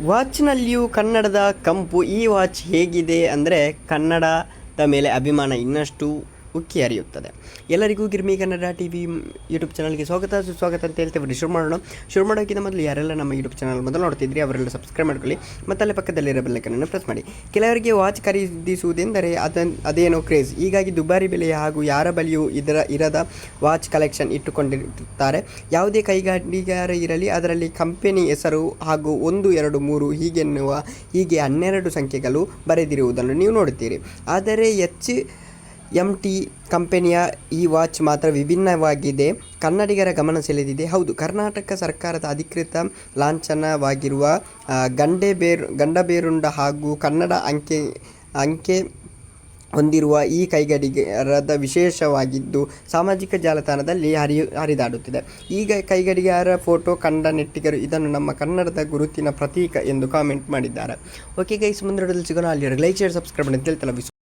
ವಾಚ್ನಲ್ಲಿಯೂ ಕನ್ನಡದ ಕಂಪು ಈ ವಾಚ್ ಹೇಗಿದೆ ಅಂದರೆ ಕನ್ನಡದ ಮೇಲೆ ಅಭಿಮಾನ ಇನ್ನಷ್ಟು ಉಕ್ಕಿ ಹರಿಯುತ್ತದೆ. ಎಲ್ಲರಿಗೂ Girmi Kannada T V YouTube ಚಾನಲ್ಗೆ ಸ್ವಾಗತ. ಸುಸ್ವಾಗತ ಅಂತ ಹೇಳ್ತೇವೆ ಶುರು ಮಾಡೋಣ. ಶುರು ಮಾಡೋಕ್ಕಿಂತ ಮೊದಲು ಯಾರೆಲ್ಲ ನಮ್ಮ ಯೂಟ್ಯೂಬ್ ಚಾನಲ್ ಮೊದಲು ನೋಡ್ತಿದ್ರಿ ಅವರೆಲ್ಲ ಸಬ್ಸ್ಕ್ರೈಬ್ ಮಾಡ್ಕೊಳ್ಳಿ. ಮತ್ತು ಅಲ್ಲೇ ಪಕ್ಕದಲ್ಲಿರೋ ಬೆಲ್ಲಕನನ್ನು ಪ್ರೆಸ್ ಮಾಡಿ. ಕೆಲವರಿಗೆ ವಾಚ್ ಖರೀದಿಸುವುದೆಂದರೆ ಅದನ್ನು ಅದೇನೋ ಕ್ರೇಜ್ ಹೀಗಾಗಿ ದುಬಾರಿ ಬೆಲೆಯ ಹಾಗೂ ಯಾರ ಬಳಿಯೂ ಇದರ, ಇರದ ವಾಚ್ ಕಲೆಕ್ಷನ್ ಇಟ್ಟುಕೊಂಡಿರುತ್ತಾರೆ. ಯಾವುದೇ ಕೈಗಾರಿಗಾರ ಇರಲಿ, ಅದರಲ್ಲಿ ಕಂಪೆನಿ ಹೆಸರು ಹಾಗೂ ಒಂದು, ಎರಡು, ಮೂರು ಹೀಗೆನ್ನುವ ಹೀಗೆ ಹನ್ನೆರಡು ಸಂಖ್ಯೆಗಳು ಬರೆದಿರುವುದನ್ನು ನೀವು ನೋಡುತ್ತೀರಿ. ಆದರೆ ಎಚ್ ಎಂ ಟಿ ಕಂಪೆನಿಯ ಈ ವಾಚ್ ಮಾತ್ರ ವಿಭಿನ್ನವಾಗಿದೆ. ಕನ್ನಡಿಗರ ಗಮನ ಸೆಳೆದಿದೆ. ಹೌದು, ಕರ್ನಾಟಕ ಸರ್ಕಾರದ ಅಧಿಕೃತ ಲಾಂಛನವಾಗಿರುವ ಗಂಡೆ ಬೇರು ಗಂಡಬೇರುಂಡ ಹಾಗೂ ಕನ್ನಡ ಅಂಕೆ ಅಂಕೆ ಹೊಂದಿರುವ ಈ ಕೈಗಡಿಗಾರದ ವಿಶೇಷವಾಗಿದ್ದು ಸಾಮಾಜಿಕ ಜಾಲತಾಣದಲ್ಲಿ ಹರಿ, ಹರಿದಾಡುತ್ತಿದೆ. ಈಗ ಕೈಗಡಿಗಾರ, ಫೋಟೋ, ಕಂಡ ನೆಟ್ಟಿಗರು ಇದನ್ನು ನಮ್ಮ ಕನ್ನಡದ ಗುರುತಿನ ಪ್ರತೀಕ ಎಂದು ಕಾಮೆಂಟ್ ಮಾಡಿದ್ದಾರೆ. ಓಕೆ ಗೈಸ್ ಮುಂದೆ ಸಿಗೋಣ. ಅಲ್ಲಿ ಲೈಕ್ ಶೇರ್ ಸಬ್ಸ್ಕ್ರೈಬ್ ಅಂತ ಹೇಳ್ತಲ್ಲ